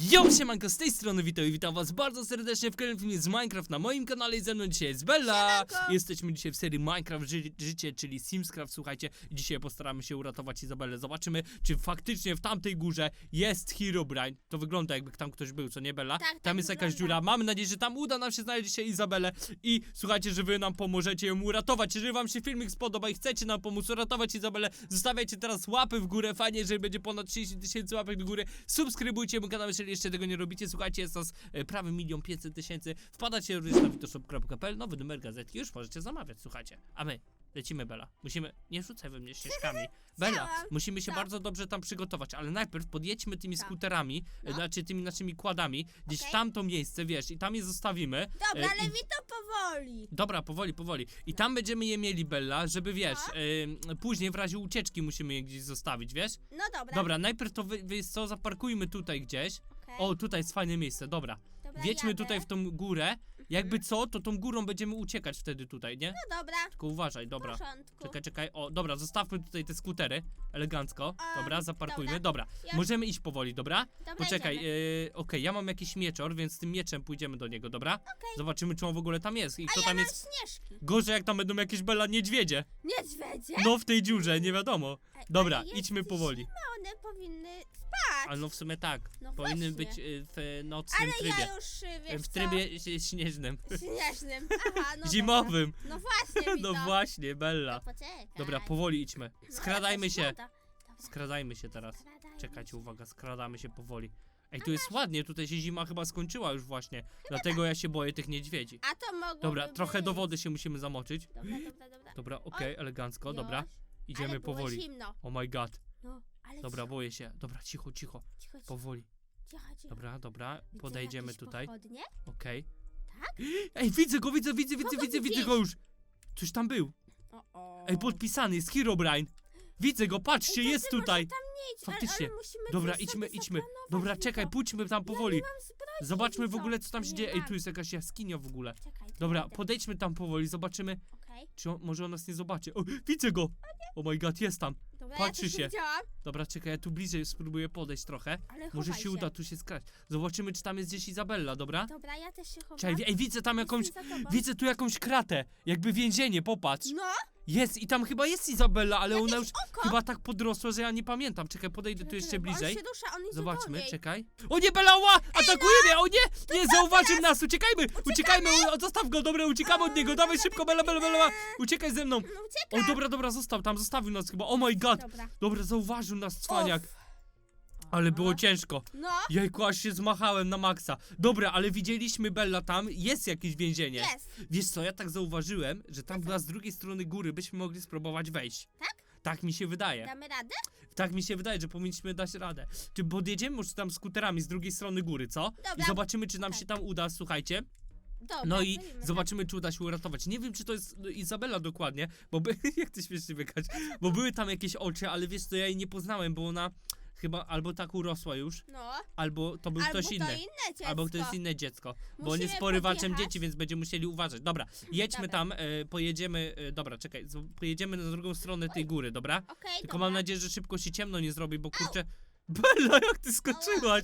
Yo, siemanko, z tej strony witam i witam was bardzo serdecznie w kolejnym filmie z Minecraft na moim kanale i ze mną dzisiaj jest Bella. Siemanko. Jesteśmy dzisiaj w serii Minecraft ży Życie, czyli Simscraft, słuchajcie. Dzisiaj postaramy się uratować Izabelę. Zobaczymy, czy faktycznie w tamtej górze jest Herobrine. To wygląda jakby tam ktoś był, co nie Bella? Tak, tam tak jest jakaś wygląda. dziura. Mamy nadzieję, że tam uda nam się znaleźć dzisiaj Izabelę i słuchajcie, że wy nam pomożecie ją uratować. Jeżeli wam się filmik spodoba i chcecie nam pomóc uratować Izabelę, zostawiajcie teraz łapy w górę. Fajnie, jeżeli będzie ponad 30 tysięcy łapek do góry. Subskrybujcie mój kanał, jeżeli jeszcze tego nie robicie. Słuchajcie, jest nas e, prawie milion pięćset tysięcy. Wpadacie również na witoshop.pl, nowy numer gazetki, już możecie zamawiać, słuchajcie. A my lecimy, Bela. Musimy, nie rzucaj we mnie śnieżkami. Bela, musimy się Co? bardzo dobrze tam przygotować, ale najpierw podjedźmy tymi Co? skuterami, e, No. znaczy tymi naszymi kładami, gdzieś Okej. w tamto miejsce, wiesz, i tam je zostawimy. Dobra, E, ale i- mi to powoli. Dobra, powoli, powoli. I tam będziemy je mieli, Bella, żeby wiesz, No. później w razie ucieczki musimy je gdzieś zostawić, wiesz? No dobra. Dobra, najpierw to wy, wy co, zaparkujmy tutaj gdzieś. Okej. O, tutaj jest fajne miejsce, dobra. dobra, Wiedźmy jadę. tutaj w tą górę. Jakby co, to tą górą będziemy uciekać wtedy tutaj, nie? No dobra, Tylko uważaj, w dobra. porządku. Czekaj, czekaj. O, dobra, zostawmy tutaj te skutery. Elegancko. A, Dobra, zaparkujmy. dobra. Ja- Możemy iść powoli, dobra? Dobra, Poczekaj, idziemy. yy, okej, ja mam jakiś mieczor, więc z tym mieczem pójdziemy do niego, dobra? Zobaczymy, czy on w ogóle tam jest. I A kto ja tam mam jest. śnieżki. Gorzej, jak tam będą jakieś bela niedźwiedzie. Niedźwiedzie? No, w tej dziurze, nie wiadomo. Ej, Dobra, idźmy powoli. one powinny spać. Ale no w sumie tak. No Powinny właśnie. być y, w nocnym Ale trybie. ja już, y, wiesz w trybie ś- śnieżnym. co? Śnieżnym. Aha, no Zimowym. Dobra. No właśnie, No Wito. właśnie, Bella. To poczekaj. Dobra, powoli idźmy. No, Skradajmy jakaś się. woda. Dobra, Skradajmy się teraz. skradajmy Czekajcie, się. uwaga, skradamy się powoli. Ej, tu jest ładnie, tutaj się zima chyba skończyła już właśnie. Dlatego ja się boję tych niedźwiedzi. A to mogło Dobra, trochę do wody się musimy zamoczyć. Dobra, dobra, dobra. Dobra, okej, elegancko, dobra. Idziemy ale było powoli. zimno. Oh my god. No, ale Dobra, cicho, boję się. Dobra, cicho, cicho. cicho, cicho, Powoli. cicho, cicho. Dobra, dobra. Widzę Podejdziemy jakieś tutaj. Pochodnie? Okej. Tak? Ej, widzę go, widzę, widzę, widzę, Kogo widzę, widzę go już. Coś tam był. O, o. Ej, podpisany, jest Herobrine. Widzę go, patrzcie, Ej, jest może tutaj. Tam nie idź, Faktycznie. Ale, ale musimy Dobra, coś idźmy, sobie idźmy. zaplanować, Dobra, czekaj, pójdźmy tam powoli. Ja nie mam zbroi, Zobaczmy w ogóle, co tam się Nie dzieje. Ej, mam. tu jest jakaś jaskinia w ogóle. Czekaj, Dobra, idę. podejdźmy tam powoli, zobaczymy, Okej, czy on, może on nas nie zobaczy. O, widzę go! Oh my god, jest tam. dobra, Patrzy ja też się. Widziałam, Dobra, czekaj, ja tu bliżej spróbuję podejść trochę. ale Może chowaj się uda tu się skrać. Zobaczymy, czy tam jest gdzieś Izabella, dobra? Dobra, ja też się chowam. Czekaj, ej, widzę tam jakąś, Jestem za tobą. widzę tu jakąś kratę, jakby więzienie, popatrz. No, Jest i tam chyba jest Izabella, ale ona już oko. chyba tak podrosła, że ja nie pamiętam. Czekaj, podejdę tu jeszcze bo bliżej. On się rusza, on idzie Zobaczmy, niej. czekaj. O nie, Bella, ła! Atakuje mnie! O nie! Nie, zauważył nas! Uciekajmy! Uciekajmy! O, Zostaw go, dobra, uciekamy od niego! Dawaj szybko, Bella, Bella, Bella! Uciekaj ze mną! No uciekaj. O, dobra, dobra, został tam, zostawił nas chyba. Oh my god! Dobra. Dobra, zauważył nas, cwaniak. Uff. Ale było ciężko. No, Jejku, aż się zmachałem na maksa. Dobra, ale widzieliśmy Bella tam, jest jakieś więzienie. jest. Wiesz co, ja tak zauważyłem, że tam chyba z drugiej strony góry byśmy mogli spróbować wejść. Tak? Tak mi się wydaje. Damy radę? Tak mi się wydaje, że powinniśmy dać radę. Czy podjedziemy może tam skuterami z drugiej strony góry, co? I Dobra. zobaczymy, czy nam Tak. się tam uda, słuchajcie. Dobra, No i zrobimy tak. zobaczymy, czy uda się uratować. Nie wiem, czy to jest no, Izabela dokładnie, bo by... Jak ty śmiesznie wykać? Bo były tam jakieś oczy, ale wiesz co, ja jej nie poznałem, bo ona chyba albo tak urosła już, No, albo to był albo ktoś to inny. inne dziecko. Albo to jest inne dziecko, bo on jest Musimy porywaczem podjechać. dzieci, więc będziemy musieli uważać. Dobra, jedźmy Dobra. tam, e, pojedziemy, e, dobra, czekaj, z- pojedziemy na drugą stronę tej góry, dobra? Okej, Tylko dobra. mam nadzieję, że szybko się ciemno nie zrobi, bo kurczę... Bella, jak ty skoczyłaś?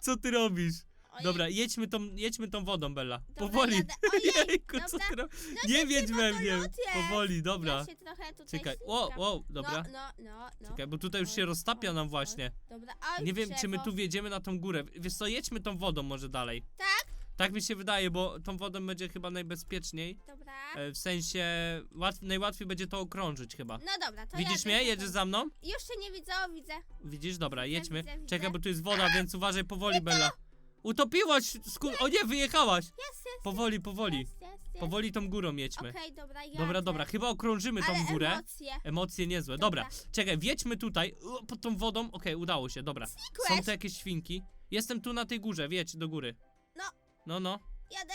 Co ty robisz? Ojej. Dobra, jedźmy tą, jedźmy tą wodą, Bella. Dobra, Powoli. jadę. Ojej, Jejku, co dobra. ty robisz? No Nie to wiedź chyba we to mnie. Powoli, dobra. Ja się trochę tutaj Czekaj, wow, wow, dobra. No, no, no, no. Czekaj, bo tutaj już się roztapia nam właśnie. Dobra, oj, Nie wiem, czy my drzewo. tu wjedziemy na tą górę. Wiesz co, jedźmy tą wodą może dalej. Tak? Tak mi się wydaje, bo tą wodą będzie chyba najbezpieczniej. Dobra. E, W sensie, łatw, najłatwiej będzie to okrążyć chyba. No dobra, to Widzisz jadę mnie? Jedziesz za mną? Już się nie widzę, o widzę. Widzisz? Dobra, Widzę, jedźmy. widzę, widzę. Czekaj, bo tu jest woda, więc uważaj powoli, Bella. Utopiłaś! Sku... O nie, wyjechałaś! Jest, jest, Powoli, powoli. jest, jest, jest. Powoli tą górą jedźmy. Okej, dobra. Dobra, dobra, chyba okrążymy tą Ale górę. emocje. Emocje niezłe. Dobra, czekaj, wjedźmy tutaj, pod tą wodą. Okej, udało się, dobra. Są Znikłeś. tu jakieś świnki. Jestem tu na tej górze, wiedź do góry. No. No, no, Jadę.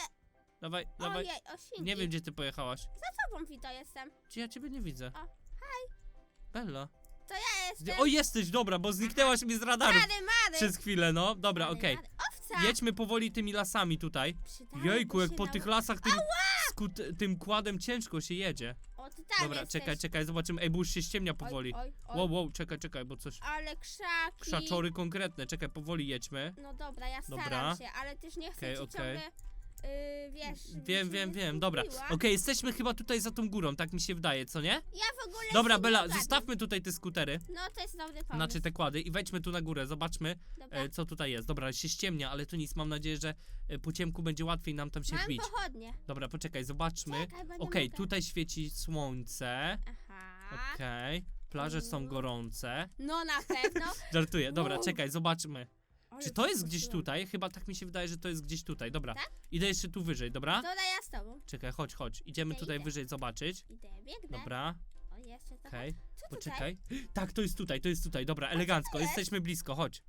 dawaj, dawaj. Ojej, o świnki. Nie wiem, gdzie ty pojechałaś. Za tobą, Wito, jestem. Czy ja ciebie nie widzę? O, Bella. To ja jestem. O, jesteś, dobra, bo zniknęłaś mi z radaru Mary, Mary. przez chwilę, no. Dobra, okej. Owca. Jedźmy powoli tymi lasami tutaj. Przydałoby Jejku, jak się po tych lasach tym, skut, tym kładem ciężko się jedzie. O ty tam Dobra, jesteś. czekaj, czekaj, zobaczymy. Ej, bo już się ściemnia powoli. Oj, oj, oj. Wow, wow, czekaj, czekaj, bo coś... Ale krzaki. Krzaczory konkretne, czekaj, powoli jedźmy. No dobra, ja staram Dobra. się, ale też nie chcę Okej, ci okej. ciągle, yy, wiesz... Wiem, wiem, wiem, dobra. Okej, jesteśmy chyba tutaj za tą górą, tak mi się wydaje, co nie? Ja w ogóle Dobra, Bela, zostawmy tutaj te skutery, No, to jest dobry pomysł. znaczy te kłady i wejdźmy tu na górę, zobaczmy, Dobra. e, co tutaj jest. Dobra, się ściemnia, ale to nic, mam nadzieję, że e, po ciemku będzie łatwiej nam tam się Mam wbić. pochodnie. Dobra, poczekaj, zobaczmy. Czekaj, Okej, tutaj świeci słońce, Aha. okej, plaże są Mm. gorące. No na pewno. Żartuję, dobra, Wow. czekaj, zobaczmy. Czy to jest gdzieś tutaj? Chyba tak mi się wydaje, że to jest gdzieś tutaj. Dobra, Tak? idę jeszcze tu wyżej, dobra? Dobra, ja z tobą. Czekaj, chodź, chodź. Idziemy Idę, tutaj idę. wyżej zobaczyć. Idę, biegnę. Dobra, O, jeszcze trochę. okej. Co tutaj? Poczekaj. Tak, to jest tutaj, to jest tutaj. Dobra, elegancko, jest? jesteśmy blisko, chodź.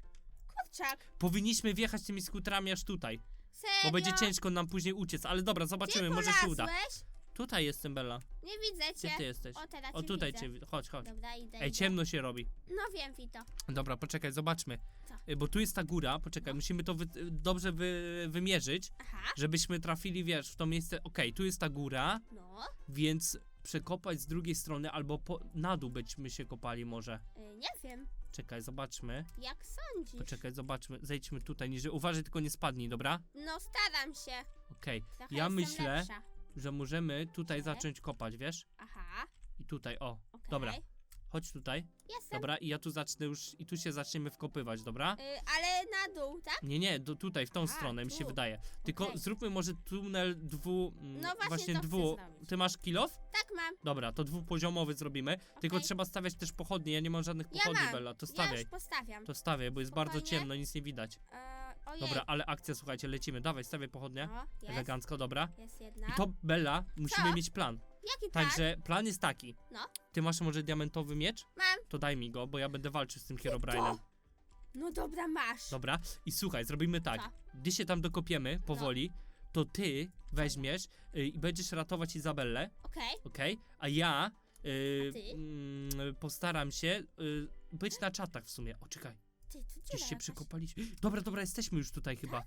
Kurczak. Powinniśmy wjechać tymi skutrami aż tutaj, Serio? bo będzie ciężko nam później uciec, ale dobra, zobaczymy, Gdzie może się uda. polazłeś? Tutaj jestem, Bella. Nie widzę Gdzie cię. ty jesteś? O, teraz O, cię tutaj widzę. cię. Chodź, chodź. Dobra, idę, Ej, idę. ciemno się robi. No wiem, Wito. Dobra, poczekaj, zobaczmy. Co? Y, Bo tu jest ta góra, poczekaj, musimy to wy dobrze wy wymierzyć, Aha, żebyśmy trafili, wiesz, w to miejsce. Okej, tu jest ta góra, no. więc przekopać z drugiej strony albo po, na dół byśmy się kopali może. Y, nie wiem. Czekaj, zobaczmy. Jak sądzisz? Poczekaj, zobaczmy. Zejdźmy tutaj niżej. Uważaj, tylko nie spadnij, dobra? No, staram się. Okej. Trochę Ja jestem myślę, Lepsza. Że możemy tutaj zacząć kopać, wiesz? Aha, I tutaj, o. okej. Dobra. Chodź tutaj. Jestem. Dobra, i ja tu zacznę już, i tu się zaczniemy wkopywać, dobra? Y, ale na dół, tak? Nie, nie, do, tutaj, w tą A, stronę, mi się wydaje. Tylko Okej. zróbmy może tunel dwu... mm, No właśnie to chcę dwu... zrobić. Ty masz kilof? Tak mam. Dobra, to dwupoziomowy zrobimy. Tylko Okej. trzeba stawiać też pochodnie. Ja nie mam żadnych Ja pochodni, mam. Bella. To Ja stawiaj. już postawiam. To stawiaj, bo jest bardzo Spokojnie. ciemno, nic nie widać. E. Dobra, ale akcja, słuchajcie, lecimy. Dawaj, stawiaj pochodnie. O, jest, Elegancko, dobra. jest jedna. I to, Bella, musimy Co? mieć plan. Jaki plan? Także plan jest taki. No. Ty masz może diamentowy miecz? Mam. To daj mi go, bo ja będę walczył z tym Herobrine'em. No dobra, masz. Dobra, i słuchaj, zrobimy tak. Co? Gdy się tam dokopiemy powoli, to ty weźmiesz y, i będziesz ratować Izabellę, Okej. okej? A ja y, A ty? mm, postaram się y, być na czatach w sumie. O, czekaj, Ty, gdzieś się jakaś. przekopaliśmy. Dobra, dobra, jesteśmy już tutaj chyba.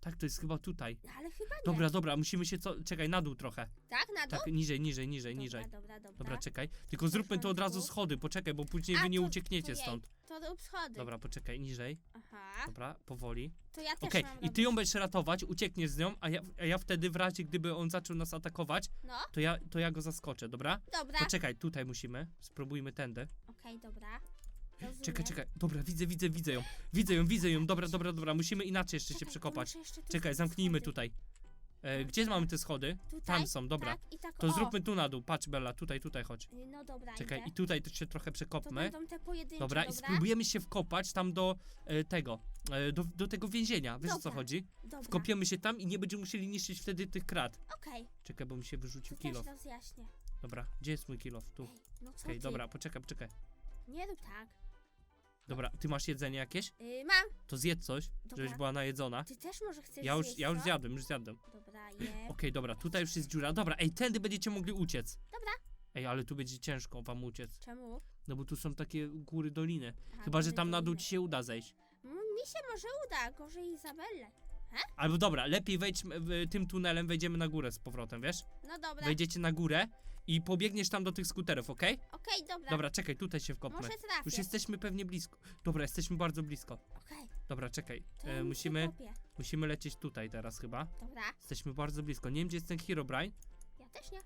Tak, to jest chyba tutaj. No, ale chyba nie. Dobra, dobra, musimy się co. Czekaj, na dół trochę. Tak, na dół? Tak, niżej, niżej, niżej, niżej. Dobra, dobra, dobra. Dobra, czekaj. Tylko zróbmy to od razu schody, poczekaj, bo później A, wy nie to- uciekniecie ojej. stąd. To rób schody. Dobra, poczekaj, niżej. Aha. Dobra, powoli. To ja też Okej, mam i ty ją będziesz ratować, uciekniesz z nią, a ja, a ja wtedy w razie gdyby on zaczął nas atakować, No, to ja, to ja go zaskoczę, dobra? dobra. Poczekaj, tutaj musimy. Spróbujmy tędy. Okej, dobra. Rozumiem. Czekaj, czekaj. Dobra, widzę, widzę, widzę ją. Widzę ją, widzę ją. Dobra, dobra, dobra. Musimy inaczej jeszcze się Czekaj, to przekopać. muszę jeszcze Czekaj, zamknijmy schody. tutaj. E, gdzie mamy te schody? Tutaj? Tam są, dobra. Tak, i tak, To o. zróbmy tu na dół. Patrz, Bella, tutaj, tutaj chodź. Y, No dobra, Czekaj, idę. i tutaj to się trochę To przekopmy. będą te pojedyncze, Dobra, i spróbujemy się wkopać tam do e, tego, e, do, do tego więzienia. Wiesz o co Dobra. chodzi? Dobra, Wkopiemy się tam i nie będziemy musieli niszczyć wtedy tych krat. okej. Czekaj, bo mi się wyrzucił To też rozjaśnię. Dobra, gdzie jest mój kilof? Tu. Ej, no co Okej, ty? dobra, poczekaj, poczekaj. Nie rób tak. Dobra, ty masz jedzenie jakieś? Y, mam. To zjedz coś, Dobra. żebyś była najedzona. Ty też może chcesz Ja już, zjeść, ja już co? zjadłem, już zjadłem. Dobra, je. Okej, dobra, tutaj już jest dziura. Dobra, ej, tędy będziecie mogli uciec. Dobra. Ej, ale tu będzie ciężko wam uciec. Czemu? No bo tu są takie góry, doliny. Aha, Chyba, że tam na dół ci się uda zejść. M- Mi się może uda, gorzej Izabelle. Albo dobra, lepiej wejdźmy w- tym tunelem, wejdziemy na górę z powrotem, wiesz? No dobra. Wejdziecie na górę i pobiegniesz tam do tych skuterów, okej? Okej, dobra. Dobra, czekaj, tutaj się wkopmy. Może trafię. Już jesteśmy pewnie blisko. Dobra, jesteśmy bardzo blisko. Okej. Dobra, czekaj. to ja E, nic nie musimy, kopię. musimy lecieć tutaj teraz chyba. Dobra, Jesteśmy bardzo blisko. Nie wiem, gdzie jest ten Herobrine. ja też nie.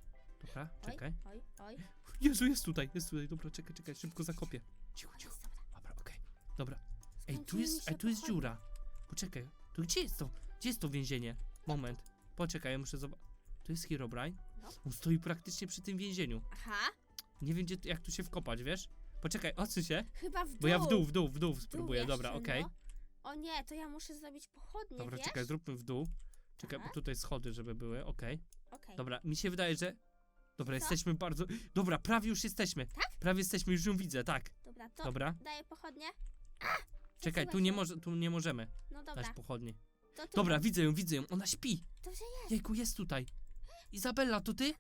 Dobra, Oj, czekaj. oj, oj. Jezu, jest tutaj, jest tutaj. Dobra, czekaj, czekaj, szybko zakopię. Cicho, cicho. jest, dobra. Dobra, okej. Dobra. Ej, tu Skończyły mi jest, się ej, tu jest dziura. Poczekaj. To gdzie jest to? Gdzie jest to więzienie? Moment. Poczekaj, ja muszę zobaczyć. Tu jest Herobrine? No. On stoi praktycznie przy tym więzieniu. Aha, Nie wiem, gdzie, jak tu się wkopać, wiesz? Poczekaj, odsuń się. chyba w dół. Bo ja w dół, w dół, w dół W dół spróbuję. Dobra, jeszcze, okej. no. O nie, to ja muszę zrobić pochodnie, Dobra, wiesz? czekaj, zróbmy w dół. Czekaj, bo tutaj schody, żeby były, okej. Okej. Dobra, mi się wydaje, że... Dobra, jesteśmy bardzo... Dobra, prawie już jesteśmy. Tak? Prawie jesteśmy, już ją widzę, tak. Dobra, to Dobra. daję pochodnie. Czekaj, tu nie, może, tu nie możemy No dobra, dać pochodni. to tu. Dobra, widzę ją, widzę ją, ona śpi. To że jest, Jejku, jest tutaj. Izabella, to ty?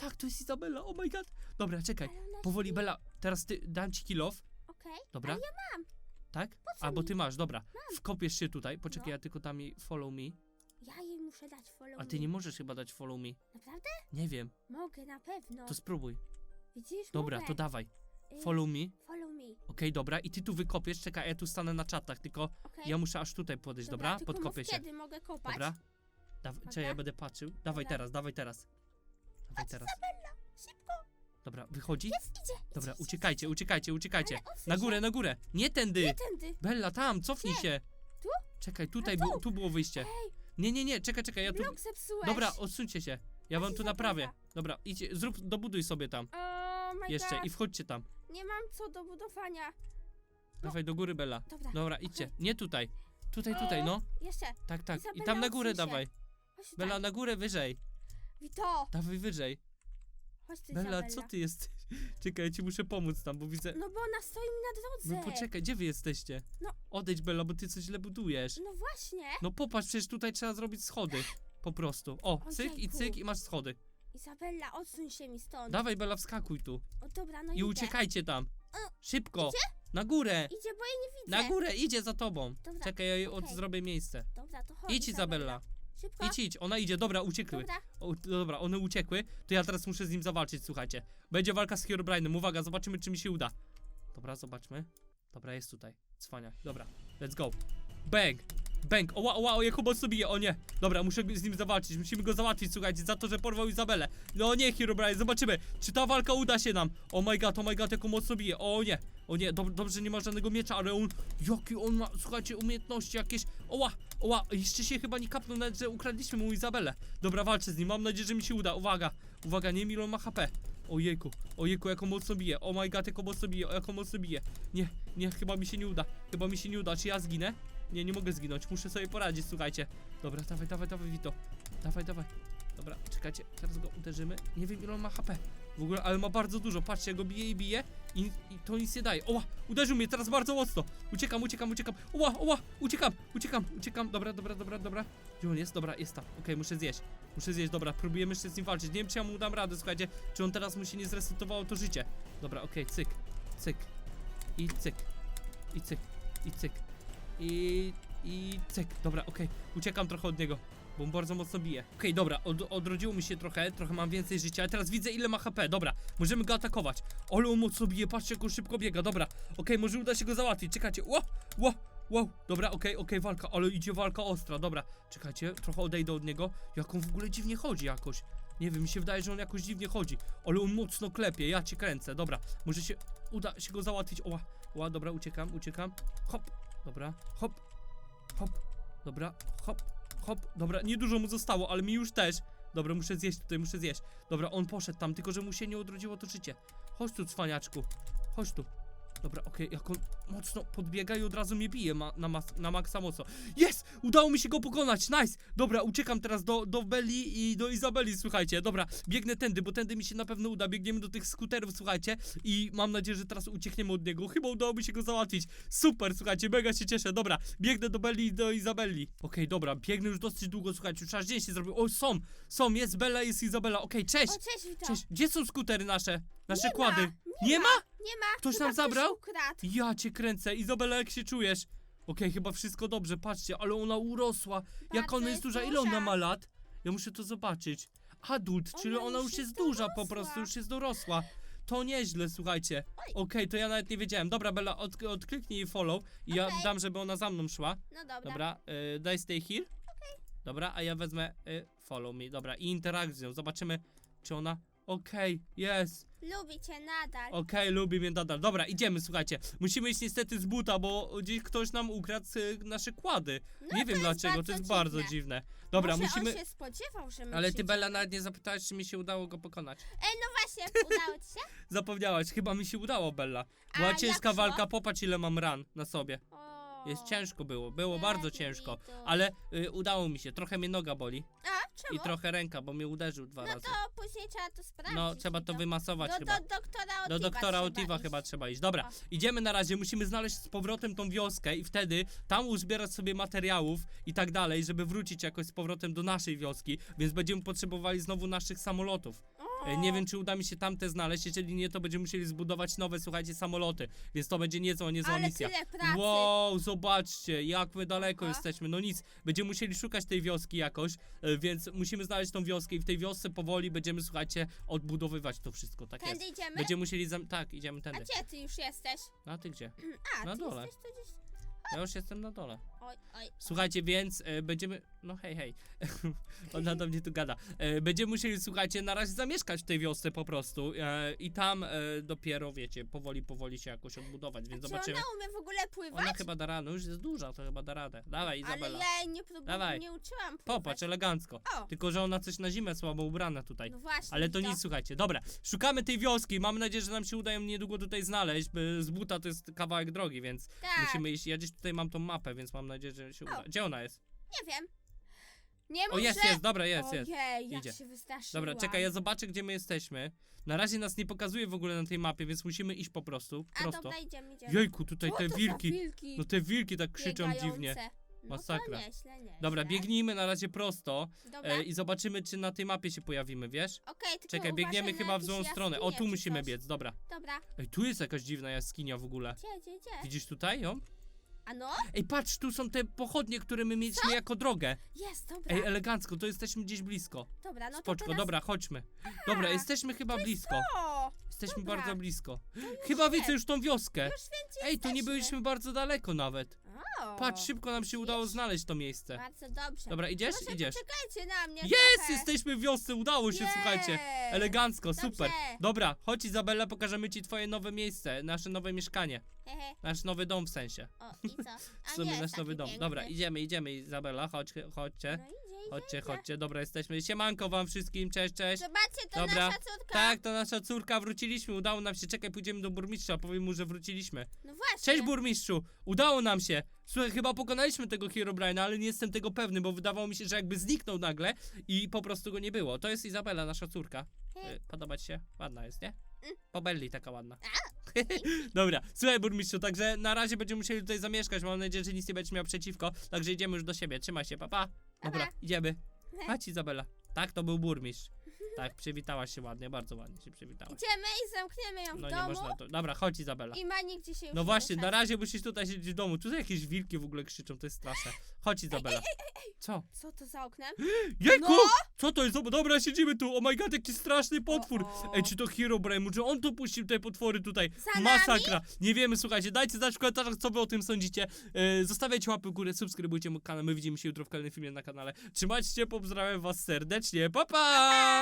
Tak, to jest Izabella, oh my god. Dobra, czekaj, ale ona powoli, śpi. Bella, teraz ty, dam ci kilof, Okej, dobra? ale ja mam. Tak? co Albo mi? ty masz, dobra. Wkopiesz się tutaj, poczekaj, No. ja tylko dam jej follow me. Ja jej muszę dać follow A ty me. nie możesz chyba dać follow me. Naprawdę? Nie wiem, Mogę, na pewno. to spróbuj. Widzisz? Dobra, to dawaj. Y, Follow me. Follow me. Okej, dobra. I ty tu wykopiesz, czekaj, ja tu stanę na czatach, tylko Okej. ja muszę aż tutaj podejść, dobra? tylko Podkopię mów się. kiedy mogę kopać. Dobra. Daw. Czekaj, ja będę patrzył. Dawaj Dobra. teraz, dawaj teraz. Dawaj teraz. Szybko. Dobra, wychodzi? Idzie. Dobra, idzie, uciekajcie, uciekajcie, uciekajcie. Ale odsuń Na się. górę, na górę. Nie tędy. Nie tędy. Bella, tam, cofnij się. Tu? Czekaj, tutaj tu. było, tu było wyjście. Ej, Nie, nie, nie, czekaj, czekaj, ja tu... blok zepsułeś. Dobra, odsuńcie się. Ja wam tu naprawię. Dobra, idźcie, zrób, dobuduj sobie tam. Oh my Jeszcze God. i wchodźcie tam. Nie mam co do budowania. Dawaj do góry, Bella. Dobra. Dobra, idźcie. Nie tutaj. Tutaj, tutaj, no. Jeszcze. Tak, tak. I tam na górę dawaj. Chodź tutaj. Bella, na górę wyżej. Wito. Dawaj wyżej. Chodź ty, Bella, co ty jesteś? Czekaj, ja ci muszę pomóc tam, bo widzę... No bo ona stoi mi na drodze. No poczekaj, gdzie wy jesteście? No. Odejdź, Bella, bo ty coś źle budujesz. No właśnie. No popatrz, przecież tutaj trzeba zrobić schody. Po prostu. O, cyk i cyk i masz schody. Izabella, odsuń się mi stąd. Dawaj, Bella, wskakuj tu. O dobra, no I idę. uciekajcie tam. Szybko. Na górę. Idzie, bo jej nie widzę. Na górę, idzie za tobą. Dobra, Czekaj, ja okej. zrobię miejsce. Dobra, to chodź. Idź, Izabella. Szybko. Idź, idź. Ona idzie. Dobra, uciekły. Dobra. O, dobra, one uciekły. To ja teraz muszę z nim zawalczyć, słuchajcie. Będzie walka z Herobrine'em. Uwaga, zobaczymy, czy mi się uda. Dobra, zobaczmy. Dobra, jest tutaj. Cwania. Dobra, let's go. Bang! Bang! Oła, oła, o, jak mocno bije, o nie! Dobra, muszę z nim zawalczyć, musimy go załatwić, słuchajcie, za to, że porwał Izabelę. No nie, Herobrine, zobaczymy, czy ta walka uda się nam. Oh my god, oh my god, jak mocno bije, o nie! O nie, dob dobrze, nie ma żadnego miecza, ale on, jaki on ma, słuchajcie, umiejętności jakieś. Oła, oła, jeszcze się chyba nie kapnął nawet, że ukradliśmy mu Izabelę. Dobra, walczę z nim, mam nadzieję, że mi się uda, uwaga, uwaga, nie wiem ile on ma HP. Ojejku, ojejku, jak on mocno bije, oh my god, jak on mocno bije, jak on mocno bije. Nie, nie, chyba mi się nie uda, chyba mi się nie uda, czy ja zginę? Nie, nie mogę zginąć, muszę sobie poradzić, słuchajcie. Dobra, dawaj, dawaj, dawaj, Vito. Dawaj, dawaj. Dobra, czekajcie, teraz go uderzymy. Nie wiem ile on ma HP. W ogóle, ale ma bardzo dużo. Patrzcie, go bije i bije i, i to nic nie daje. Oła, uderzył mnie teraz bardzo mocno. Uciekam, uciekam, uciekam. Oła, oła, uciekam, uciekam, uciekam. Dobra, dobra, dobra, dobra. Gdzie on jest? Dobra, jest tam. Okej, muszę zjeść. Muszę zjeść, dobra, próbujemy jeszcze z nim walczyć. Nie wiem, czy ja mu dam radę, słuchajcie, czy on teraz mu się nie zresetowało to życie. Dobra, okej, cyk, cyk. I cyk. I cyk. I cyk. I... I cyk. Dobra, okej. Uciekam trochę od niego. Bo bardzo mocno bije. Okej, dobra, od, odrodziło mi się trochę, trochę mam więcej życia, ale teraz widzę ile ma HP, dobra, możemy go atakować. Ale on mocno bije, patrzcie jak on szybko biega, dobra, okej, może uda się go załatwić, czekajcie, ło, ło, wow, dobra, okej, okej, walka, ale idzie walka ostra, dobra, czekajcie, trochę odejdę od niego, jak on w ogóle dziwnie chodzi jakoś. Nie wiem, mi się wydaje, że on jakoś dziwnie chodzi, ale on mocno klepie, ja cię kręcę, dobra, może się uda się go załatwić, oła, oła, dobra, uciekam, uciekam, hop, dobra, hop, hop, dobra, hop, hop, dobra, niedużo mu zostało, ale mi już też. Dobra, muszę zjeść tutaj, muszę zjeść. Dobra, on poszedł tam, tylko że mu się nie odrodziło to życie. Chodź tu, cwaniaczku. Chodź tu. Dobra, okej, jak on mocno podbiega i od razu mnie bije ma, na, mas, na maksa mocno. Jest! Udało mi się go pokonać, nice! Dobra, uciekam teraz do, do Belli i do Izabeli, słuchajcie. Dobra, biegnę tędy, bo tędy mi się na pewno uda. Biegniemy do tych skuterów, słuchajcie. I mam nadzieję, że teraz uciekniemy od niego. Chyba udało mi się go załatwić. Super, słuchajcie, mega się cieszę. Dobra, biegnę do Belli i do Izabeli. Okej, dobra, biegnę już dosyć długo, słuchajcie, już aż dzień się zrobił. O, są, są, jest Bella, jest Izabela. Okej, cześć! O, cześć. Cześć, gdzie są skutery nasze? Nasze Nie kłady? Nie ma? Nie ma. Ktoś nam zabrał? ukradł. Ja cię kręcę. Izabela, jak się czujesz? Okej, chyba wszystko dobrze, patrzcie, ale ona urosła. Jak Bardzo ona jest duża? Ile ona ma lat? Ja muszę to zobaczyć. Adult, czyli ona już już jest jest duża po dorosła. prostu, już jest dorosła. To nieźle, słuchajcie. Okej, to ja nawet nie wiedziałem. Dobra, Bella, od, odkliknij jej follow i ja Okej. dam, żeby ona za mną szła. No dobra. Dobra, y, daj stay here. Dobra, a ja wezmę y, follow me. Dobra, i interakcję. Zobaczymy, czy ona... Okej, jest. Lubi cię nadal. Okej, lubi mnie nadal. Dobra, idziemy, słuchajcie. Musimy iść niestety z buta, bo gdzieś ktoś nam ukradł y, nasze kłady. No, nie to wiem jest dlaczego, to bardzo jest bardzo dziwne. dziwne. Dobra, Może musimy... on się spodziewał, że my Ale ty, przyjdziemy. Bella, nawet nie zapytałaś, czy mi się udało go pokonać. Ej, no właśnie, udało ci się? Zapomniałaś, chyba mi się udało, Bella. A Była jak ciężka szło? walka, popatrz ile mam ran na sobie. O, Jest ciężko było, było bardzo ciężko. Ale y, udało mi się, trochę mnie noga boli A, czemu? i trochę ręka, bo mnie uderzył dwa No razy. to później trzeba to sprawdzić. No, trzeba to Wito. wymasować do, chyba. do doktora Otiwa Do doktora trzeba Otiwa iść. chyba trzeba iść. Dobra, idziemy na razie, musimy znaleźć z powrotem tą wioskę i wtedy tam uzbierać sobie materiałów i tak dalej, żeby wrócić jakoś z powrotem do naszej wioski, więc będziemy potrzebowali znowu naszych samolotów. O, E, Nie wiem, czy uda mi się tamte znaleźć. Jeżeli nie, to będziemy musieli zbudować nowe, słuchajcie, samoloty. Więc to będzie niezła, niezła Ale misja. tyle pracy. Wow, zobaczcie, jak my daleko Aha. jesteśmy. No nic, będziemy musieli szukać tej wioski jakoś, e, więc musimy znaleźć tą wioskę i w tej wiosce powoli będziemy, słuchajcie, odbudowywać to wszystko. Tak jest. Tędy idziemy? Będziemy musieli. Zam- tak, idziemy A tędy. gdzie ty już jesteś? A ty gdzie? A, Na ty dole. jesteś tu gdzieś... Ja już jestem na dole. Oj, oj. Słuchajcie, więc e, będziemy. No hej, hej. Ona do mnie tu gada. E, będziemy musieli, słuchajcie, na razie zamieszkać w tej wiosce po prostu. E, I tam e, dopiero, wiecie, powoli, powoli się jakoś odbudować, więc Czy zobaczymy. ona umie w ogóle pływać? Ona chyba da radę, no już jest duża, to chyba da radę. Dawaj, Ale Izabela. ja jej nie próbowałam, Dawaj. nie uczyłam pływać. Popatrz, elegancko. O, Tylko, że ona coś na zimę słabo ubrana tutaj. no właśnie. Ale to nic, słuchajcie. Dobra, szukamy tej wioski. Mam nadzieję, że nam się uda ją niedługo tutaj znaleźć. bo Z buta to jest kawałek drogi, więc Tak, musimy iść. Ja gdzieś tutaj mam tą mapę, więc mam nadzieję, że się O. uda. Gdzie ona jest? nie wiem. Nie O, mów, jest, jest, dobra, jest, jest. Ojej, jak Idzie. się wystraszyłam. Dobra, czekaj, ja zobaczę, gdzie my jesteśmy. Na razie nas nie pokazuje w ogóle na tej mapie, więc musimy iść po prostu. A Prosto. dobra, idziemy, idziemy. Jejku, tutaj Co te to za wilki. wilki No te wilki tak krzyczą biegające? dziwnie. No Masakra. To nieźle, nieźle. Dobra, biegnijmy na razie prosto Dobra, e, i zobaczymy, czy na tej mapie się pojawimy, wiesz? okej, tylko Czekaj, biegniemy na chyba w złą stronę. O, jaskinie tu czy musimy coś. biec, dobra. Dobra, Ej, tu jest jakaś dziwna jaskinia w ogóle. gdzie, gdzie, gdzie? Widzisz tutaj ją? A no? Ej, patrz, tu są te pochodnie, które my mieliśmy jako drogę. Jest, dobra. Ej, elegancko, to jesteśmy gdzieś blisko. dobra, no to Spoczko, teraz... dobra, chodźmy. Dobra, jesteśmy chyba blisko. O, Jesteśmy dobra. bardzo blisko. Chyba widzę już tą wioskę. już Ej, to nie jesteśmy. byliśmy bardzo daleko nawet. O, Patrz, szybko nam się udało znaleźć to miejsce. Bardzo dobrze. Dobra, idziesz? Może Idziesz. poczekajcie na mnie Jest! trochę. Jesteśmy w wiosce, udało się, słuchajcie. Elegancko, super. Dobrze. Dobra, chodź Izabela, pokażemy ci twoje nowe miejsce, nasze nowe mieszkanie. Hehe. Nasz nowy dom w sensie. O, i co? A W sumie nie, nasz taki nowy dom. piękny. Dobra, idziemy, idziemy Izabela, chodź, chodźcie. No idzie, idzie, Chodźcie, chodźcie, dobra, jesteśmy. Siemanko wam wszystkim, cześć, cześć. Zobaczcie, to Dobra. nasza córka. Tak, to nasza córka, wróciliśmy, udało nam się, czekaj, pójdziemy do burmistrza, powiem mu, że wróciliśmy. No właśnie. Cześć burmistrzu, udało nam się. Słuchaj, chyba pokonaliśmy tego Herobrine'a, ale nie jestem tego pewny, bo wydawało mi się, że jakby zniknął nagle i po prostu go nie było. To jest Izabela, nasza córka. E, Podoba ci się? Ładna jest, nie? Mm. Po Belli taka ładna. Dobra, słuchaj burmistrzu, także na razie będziemy musieli tutaj zamieszkać, mam nadzieję, że nic nie będziesz miał przeciwko, także idziemy już do siebie, trzymaj się, papa. Dobra, Dobra. idziemy. Chodź Izabela. Tak, to był burmistrz. Tak, przywitałaś się ładnie, bardzo ładnie się przywitałaś. Idziemy i zamkniemy ją w No nie domu. można to. Dobra, chodź Izabela. I ma nigdzie się już No nie właśnie, na razie musisz tutaj siedzieć w domu. Tutaj jakieś wilki w ogóle krzyczą, to jest straszne. Chodź Izabela. Co? Co to za oknem? Jejku! No! Co to jest? Dobra, Dobra, siedzimy tu. Oh my god, jaki straszny potwór. O, o. Ej, czy to Herobrine? Może on tu puścił te potwory tutaj? Za? Masakra. Nie wiemy, słuchajcie, dajcie znać w komentarzach, co wy o tym sądzicie. E, zostawiajcie łapy w górę, subskrybujcie mój kanał. My widzimy się jutro w kolejnym filmie na kanale. Trzymajcie się, pozdrawiam was serdecznie. Pa, pa!